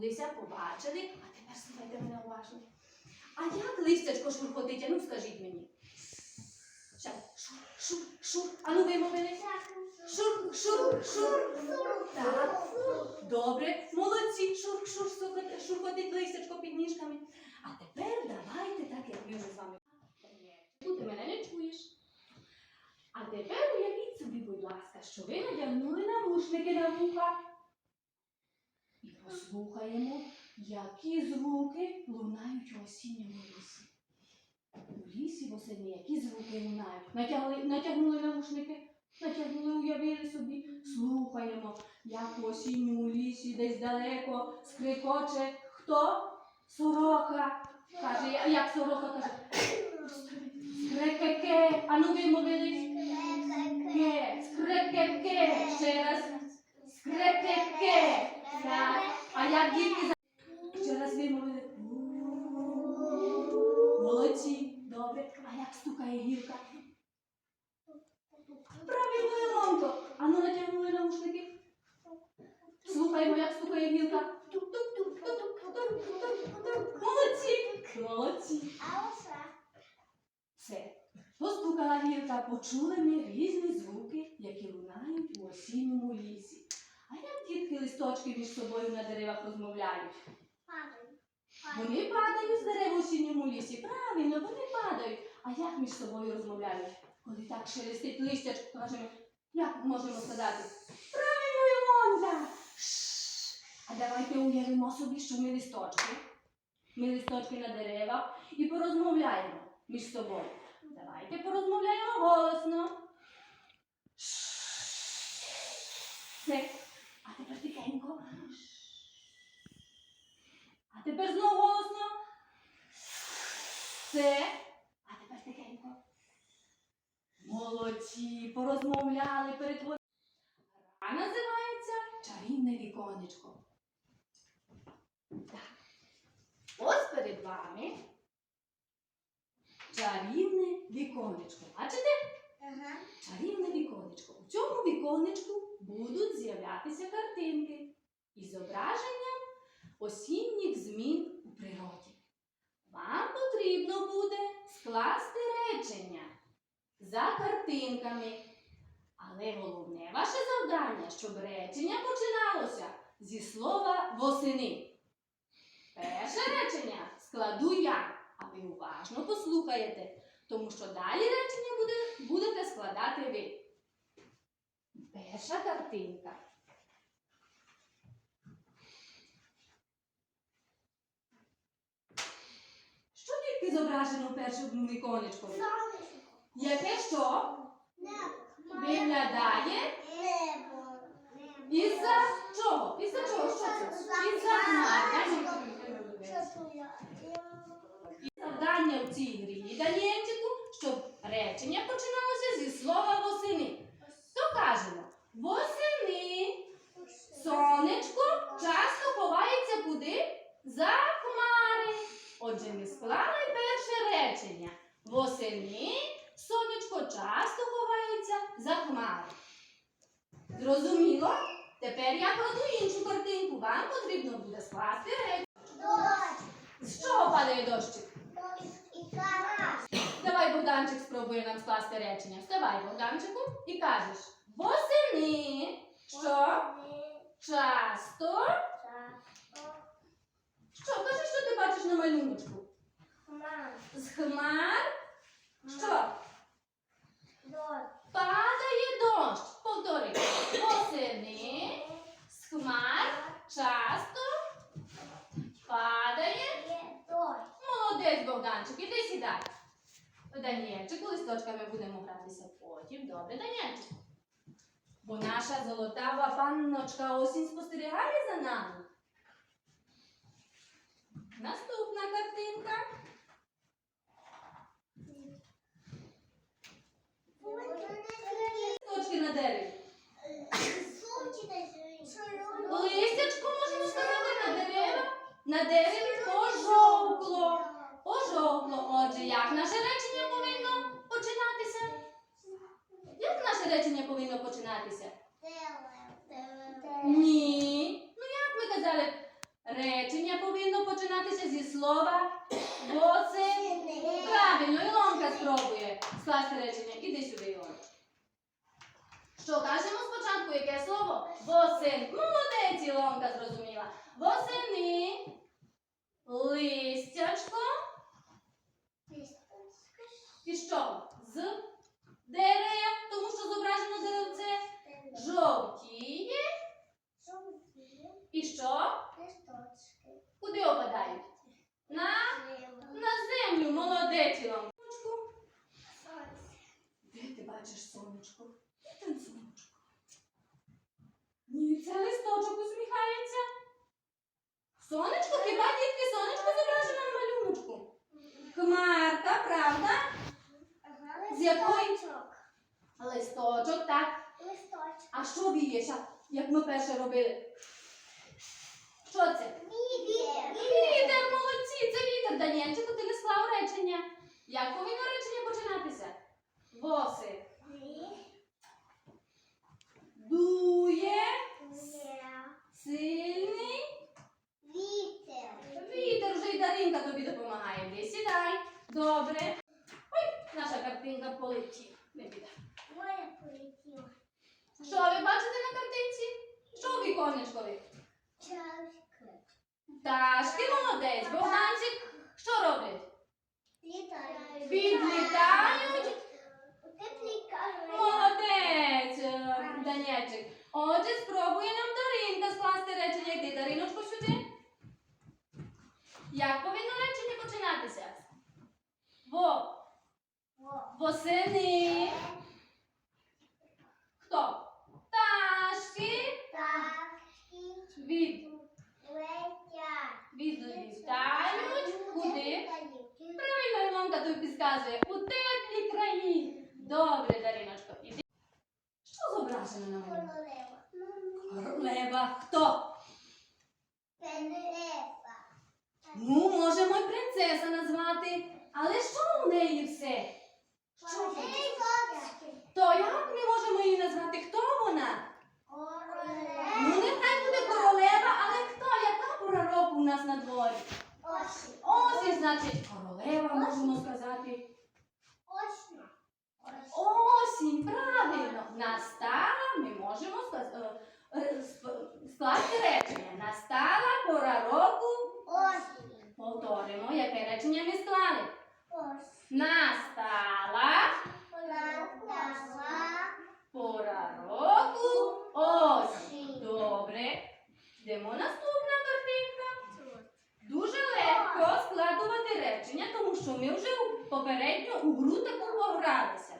тут побачили, а тепер слухайте мене уважно. А як листячко шурхотить? Ну скажіть мені. Щас. Шур, шур, шур. А ну вимовили. Шур, шур, шур. Так. Добре, молодці, шур, шур, шурхотить, листячко під ніжками. А тепер давайте так, як ми вже з вами. Ти мене не чуєш. А тепер уявіть собі, будь ласка, що ви надягнули навушники на вуха. І послухаємо, які звуки лунають у осінньому лісі. У лісі восени які звуки лунають? Натягли, натягнули навушники, натягнули, уявили собі. Слухаємо, як у осінньому лісі десь далеко скрикоче хто? Сорока. Каже, як сорока каже? Скрекеке. А ну вимовили? Ке. Скрекеке. Ще раз. Скрекеке. Так. А як дітки ще раз вимовили? Молодці. Добре. А як стукає гілка? Правильно, Ілонко. А ну натягнули наушники. Слухаємо, як стукає гілка. Молодці. Молодці. Все. Постукала гілка, почули ми різні звуки, які лунають у осінньому лісі. А як дітки між собою на деревах розмовляють? Вони падають з дерев у осінньому лісі. Правильно, вони падають. А як між собою розмовляють? Коли так шелестить листячко, кажемо, як можемо сказати? Правильно, Ілонка! А давайте уявимо собі, що ми листочки. Ми листочки на деревах і порозмовляємо між собою. Давайте порозмовляємо голосно. Все. А тепер тихенько. А тепер знову голосно. Все. А тепер тихенько. Молодці, порозмовляли, перетворили. А називається чарівне віконечко. Так. Ось перед вами чарівне віконечко. Бачите? Чарівне віконечко. У цьому віконечку будуть з'являтися картинки із зображенням осінніх змін у природі. Вам потрібно буде скласти речення за картинками. Але головне ваше завдання, щоб речення починалося зі слова восени. Перше речення складу я, а ви уважно послухаєте, тому що далі речення буде, будете складати ви. Перша картинка. Що зображено в першому віконечкові? Яке що? Виглядає із-за чого? Із-за чого? Що це? Із-за хвилинку. Завдання в цій грі, Даніельчику, щоб речення починалося зі слова восени. То кажемо, восени сонечко часто ховається куди? За хмари. Отже, склали перше речення. Восени сонечко часто ховається за хмари. Зрозуміло? Тепер я кладу іншу картинку. Вам потрібно буде скласти речення. З чого падає дощик? Давай, Богданчик, спробує нам скласти речення. Вставай, Богданчику, і кажеш: восени, що часто. Що? Кажи, що ти бачиш на малюночку? З хмар. Що? Дощ. Падає дощ. Повтори. Восени, з хмар, часто падає. Дощ. Молодець, Богданчик, іди сідай. Даніельчику, листочками будемо гратися потім. Добре, Даніельчику. Бо наша золотава панночка осінь спостерігає за нами. Наступна картинка. Точки на дереві. Листячко можна вставити на дерева. На дереві пожовкло. Пожовкло. Отже, як наше речення повинно починатися? Як наше речення повинно починатися? Дерево. Ні, це листочок усміхається. Сонечко, хіба дітки сонечко зображено на малюночку? Хмарка, правда? З якої? Листочок, так. А що вієш? Як ми перше робили? Що це? Вітер, молодці, це вітер. Даніельчику, ти не склав речення. Як повинно речення починатися? Воси. Дує сильний вітер. Вже й Даринка тобі допомагає. Сідай. Добре. Ой, наша картинка полетіла. Не біда. Що ви бачите на картинці? Що віконечкові? Пташки, молодець. Богданчик, що роблять? Підлітають. Молодець, е, Данячик. Отже, спробує нам Даринка скласти речення. Йди, Дариночко, сюди. Як повинно речення починатися? Во. Восени. Хто? Пташки від, відлітають. Куди? Правильно, Ілонка тобі підказує. У теплі краї. Добре, Дариночко. Іди. На мене? Королева. Хто? Ну, можемо й принцеса назвати. Але що у неї все? Що це? То як ми можемо її назвати? Хто вона? Ну, нехай буде королева, але хто? Яка пора року у нас на дворі? Осінь, значить, королева, можемо сказати. Осінь, правильно. Настала, ми можемо е, е, скласти речення. Настала пора року. Повторимо, яке речення ми склали. Настала пора року. Осінь. Добре. Йдемо наступна картинка. Дуже легко складувати речення, тому що ми вже у- попередньо у гру таку погралися.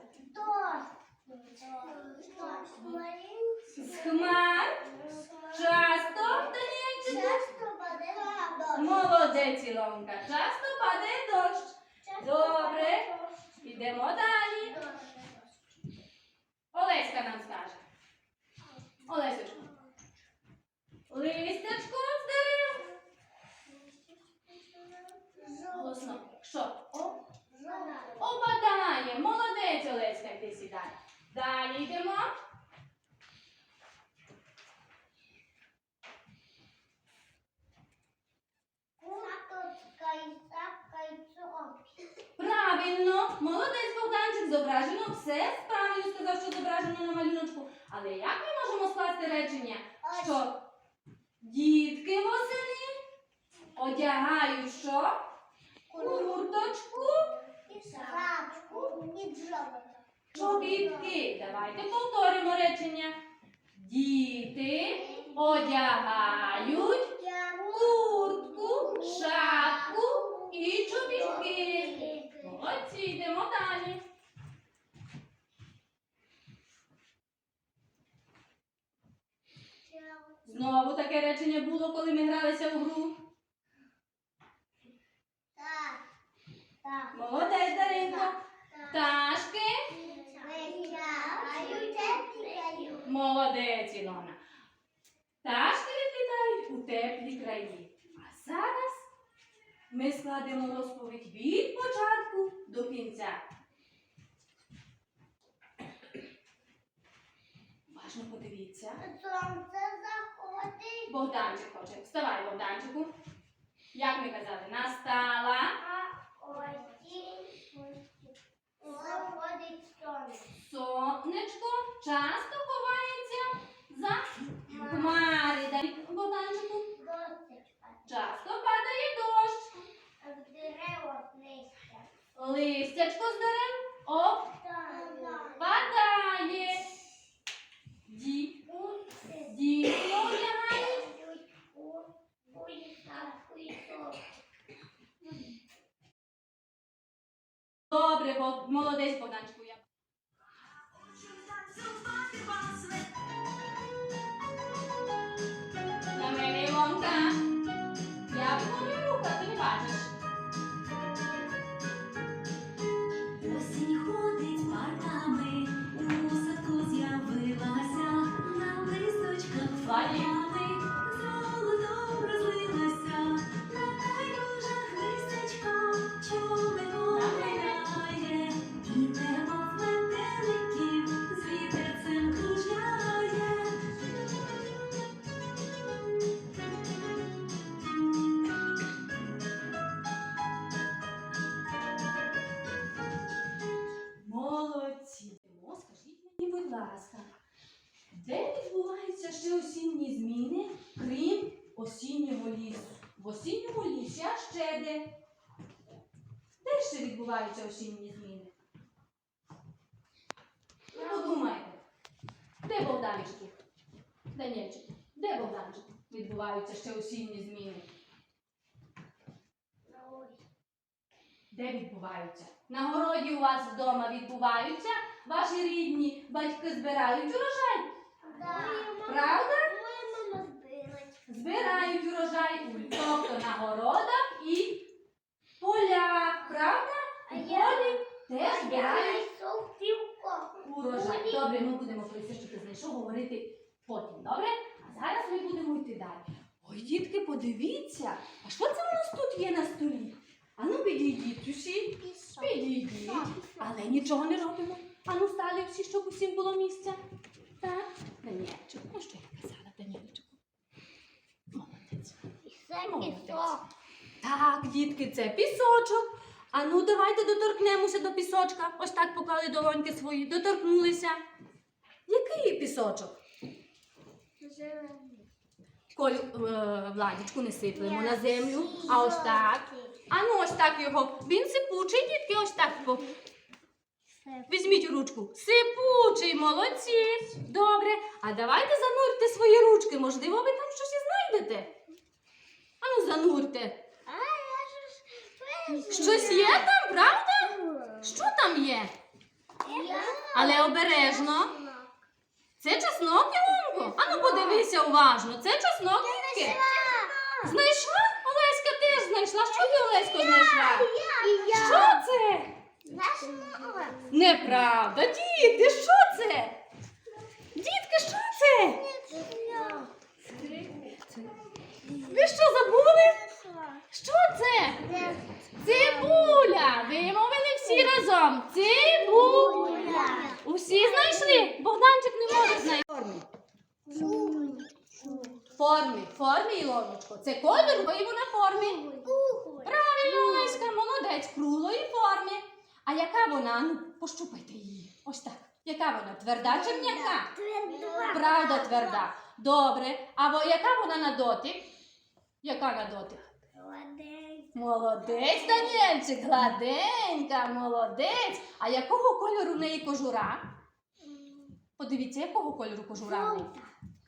З хмар часто Даніельчику? Молодець, Ілонка. Часто падає дощ. Добре. Ідемо далі. Олеська нам скаже. Олесечко. Листячко з дерев. Голосно. Що? О, опадає. Молодець, Олеська, йди сідай. Далі йдемо. Правильно, молодець Богданчик, зображено все правильно сказав, що зображено на малюночку. Але як ми можемо скласти речення, що дітки восени одягають що? Курточку, чобітки. Давайте повторимо речення. Діти одягають куртку, шапку і чобітки. Молодці, йдемо далі. Знову таке речення було, коли ми гралися у гру. Молодець, Даринко. Пташки. Молодець, Ілона. Пташки відлітають у теплі краї. А зараз ми складемо розповідь від початку до кінця. Уважно подивіться. Сонце Богданчик хоче. Вставай, Богданчику. Як ми казали, настала. Сонечко часто ховається за хмари. Дай, Богданчику. Часто падає дощ. Листячко з дерев опадає. Ді, діти одягають. Добре, Бог- молодець Богданчику. Я. ласка, де відбуваються ще осінні зміни, крім осіннього лісу? В осінньому лісі, а ще де? Де ще відбуваються осінні зміни? Ну, подумайте. Де Богданчики? Данільчики, де Богданчик? Відбуваються ще осінні зміни. Де відбуваються? На городі у вас вдома відбуваються. Ваші рідні батьки збирають урожай. Правда? Збирають урожай тобто на городах і полях. Правда? У полі теж збирають урожай. Добре, ми будемо про все, що ти знайшов, говорити потім. Добре? А зараз ми будемо йти далі. Ой, дітки, подивіться, а що це у нас тут є на столі? Ану, підійдіть усі. Підійдіть. Але нічого не робимо. Ану, стали всі, щоб усім було місця. Так? Данілчику, ну що я казала, Данілчику? Молодець. Так, дітки, це пісочок. А ну давайте доторкнемося до пісочка. Ось так поклали долоньки свої, доторкнулися. Який пісочок? Коль е, Владічку не сиплемо на землю, а ось так. А ну ось так його. Він сипучий, дітки, ось так. Візьміть ручку. Сипучий, молодці. Добре. А давайте занурте свої ручки. Можливо, ви там щось і знайдете. Ану, занурте. Щось є там, правда? Що там є? Але обережно. Це чеснок, Ілонко? Ану, подивися уважно. Це чеснок, дітки. Знайшла? Знайшла. Що ти, Олесько, знайшла? Що це? Неправда, діти, що це? Дітки, що це? Ви що забули? Що це? Цибуля! Вимовили всі разом. Цибуля. Усі знайшли? Богданчик не може знайти. Формі. Формі. Формі, Ілоночко. Це колір, бо і вона формі. Правильно, Олеська, молодець, круглої формі. А яка вона? Ну, пощупайте її. Ось так. Яка вона? Тверда чи м'яка? Правда, тверда. Добре. А яка вона на дотик? Яка на дотик? Молодець, Даніельчик, гладенька, молодець. А якого кольору в неї кожура? Подивіться, якого кольору кожура в неї?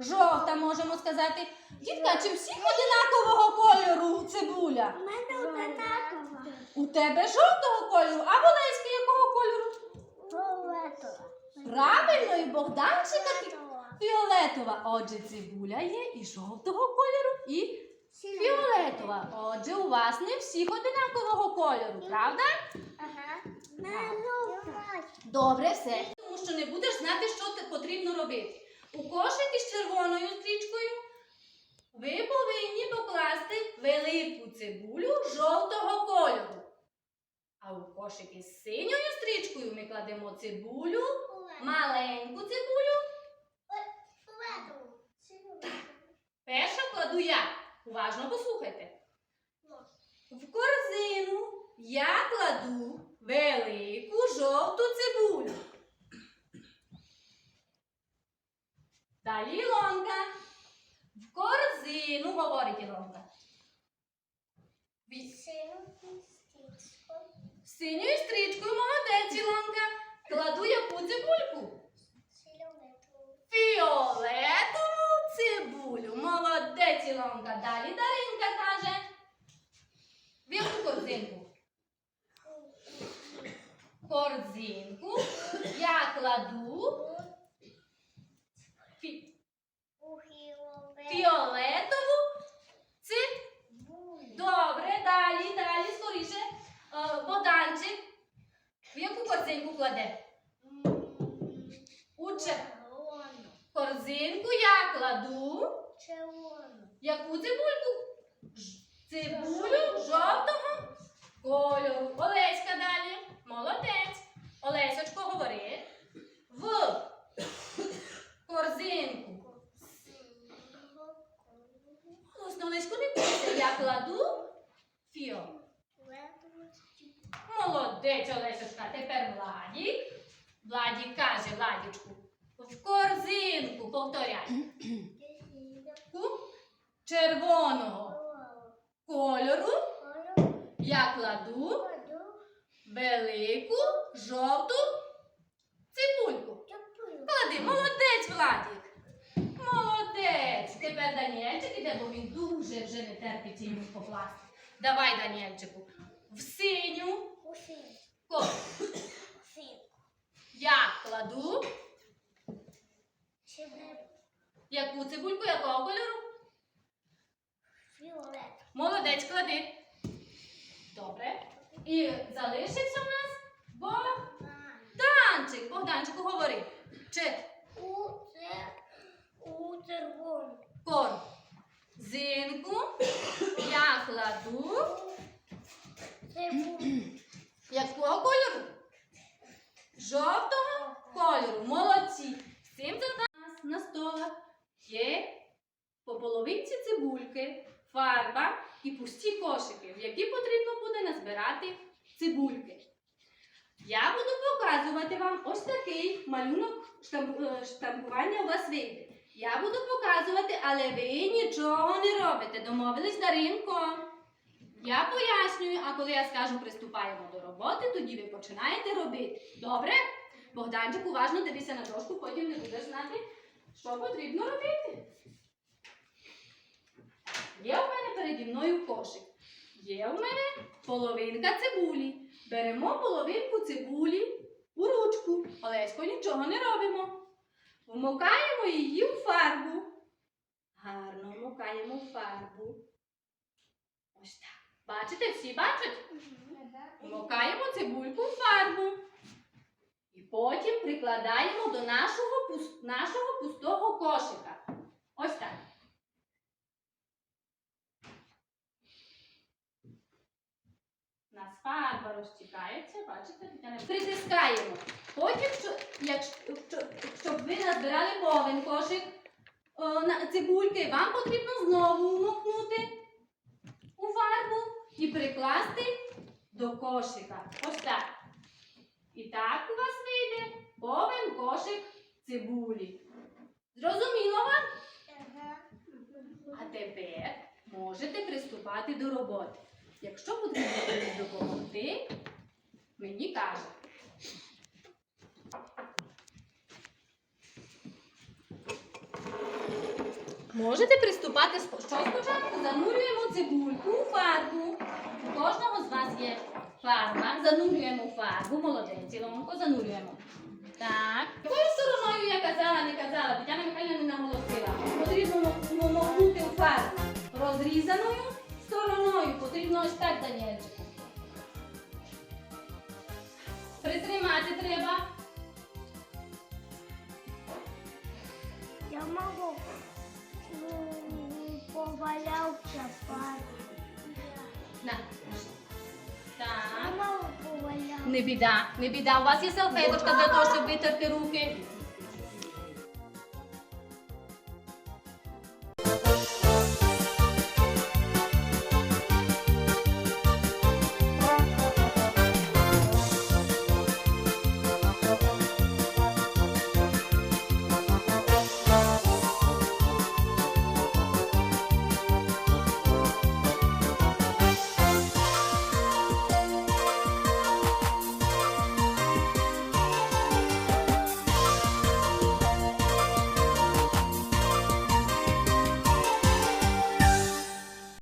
Жовта, можемо сказати. Дітка, чи всіх одинакового кольору цибуля? У мене одинакова. У тебе жовтого кольору, а Волеська якого кольору? Правильно, і Богданчика фі- фіолетова. Отже, цибуля є і жовтого кольору, і фіолетова. Отже, у вас не всіх одинакового кольору, правда? Добре, все. Тому що не будеш знати, що потрібно робити. У кошик із червоною стрічкою ви повинні покласти велику цибулю жовтого кольору. А у кошики з синьою стрічкою ми кладемо цибулю, маленьку цибулю. Перша кладу я. Уважно послухайте. В корзину я кладу велику жовту цибулю. Далі Ілонка. В корзину, говорить Ілонка. Ві- Синьою стрічкою молодець Ілонка. Кладу яку цибульку? Фіолетову цибулю. Молодець Ілонка. Далі Даринка каже. В яку корзинку? Корзинку я кладу фіолетову цибулю. Добре, далі, далі, скоріше. Е, Богданчик. В яку корзинку кладе? У чер- корзинку я кладу. Яку цибульку? Цибулю жовтого кольору. Олеська далі. Молодець. Олесечко, говори. В корзинку. Олесько, не бійся. Я кладу фіо. Молодець, Олесечка. Тепер Владік. Владік каже, Владічку. В корзинку, повторяй. Червоного кольору я кладу велику жовту цибульку. Клади, молодець, Владік. Молодець. Тепер Даніельчик іде, бо він дуже вже не терпить йому покласти. Давай, Даніельчику. В синю ко я кладу яку цибульку, якого кольору? Молодець, клади. Добре. І залишився в нас Богданчик. Богданчику, говори. Чи корзинку я кладу якого кольору? Жовтого кольору. Молодці. З цим нас на столах є по половинці цибульки, фарба і пусті кошики, в які потрібно буде назбирати цибульки. Я буду показувати вам ось такий малюнок е, штампування у вас вийде. Я буду показувати, але ви нічого не робите. Домовились Даринко? Я пояснюю, а коли я скажу приступаємо до роботи, тоді ви починаєте робити. Добре? Богданчик, уважно дивися на дошку, потім не будеш знати, що потрібно робити. Є у мене переді мною кошик. Є у мене половинка цибулі. Беремо половинку цибулі у ручку. Олесько нічого не робимо. Вмокаємо її у фарбу. Гарно вмокаємо в фарбу. Ось так. Бачите, всі бачать? Вмокаємо цибульку в фарбу. І потім прикладаємо до нашого, нашого пустого кошика. Ось так. У нас фарба розтікається, бачите, Тетяна? притискаємо. Потім, щоб ви назбирали повен кошик цибульки, вам потрібно знову вмокнути у фарбу і прикласти до кошика. Ось так. І так у вас вийде повен кошик цибулі. Зрозуміло вам? А тепер можете приступати до роботи. Якщо потрібно допомогти, мені кажуть. Можете приступати спо- що спочатку занурюємо цибульку у фарбу. У кожного з вас є фарба. Занурюємо фарбу. Молодець, Ілонко, занурюємо. Так. Якою стороною я казала, не казала, Тетяна Михайлівна не наголосила. Потрібно мо- мо- у фарбу. Розрізаною стороною. Потрібно ось так, Даніельчику. Притримати треба. Я могу. повалявся пар. На. Так. Мама поваляв. Не біда, не біда. У вас є салфеточка для того, щоб витерти руки.